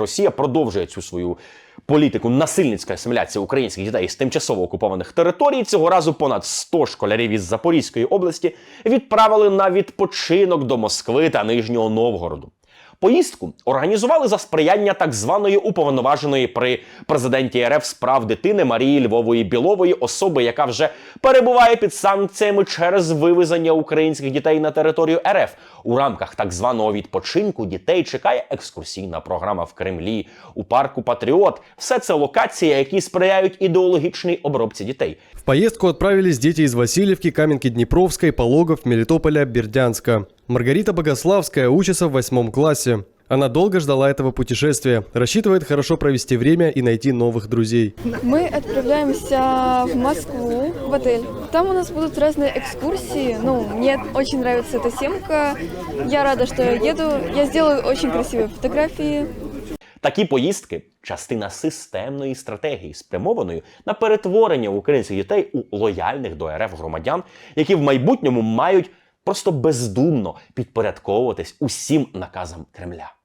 Росія продовжує цю свою політику насильницької асиміляції українських дітей з тимчасово окупованих територій. Цього разу понад 100 школярів із Запорізької області відправили на відпочинок до Москви та Нижнього Новгороду. Поїздку організували за сприяння так званої уповноваженої при президенті РФ справ дитини Марії Львової Білової особи, яка вже перебуває під санкціями через вивезення українських дітей на територію РФ. У рамках так званого відпочинку дітей чекає екскурсійна програма в Кремлі, у парку Патріот. Все це локації, які сприяють ідеологічній обробці дітей. В поездку отправились дети из Васильевки, Каменки-Днепровской, Пологов, Мелитополя, Бердянска. Маргарита Богославская учится в восьмом классе. Она долго ждала этого путешествия, рассчитывает хорошо провести время и найти новых друзей. Мы отправляемся в Москву, в отель. Там у нас будут разные экскурсии. Ну, мне очень нравится эта семка. Я рада, что я еду. Я сделаю очень красивые фотографии. Такі поїздки частина системної стратегії, спрямованої на перетворення українських дітей у лояльних до РФ громадян, які в майбутньому мають просто бездумно підпорядковуватись усім наказам Кремля.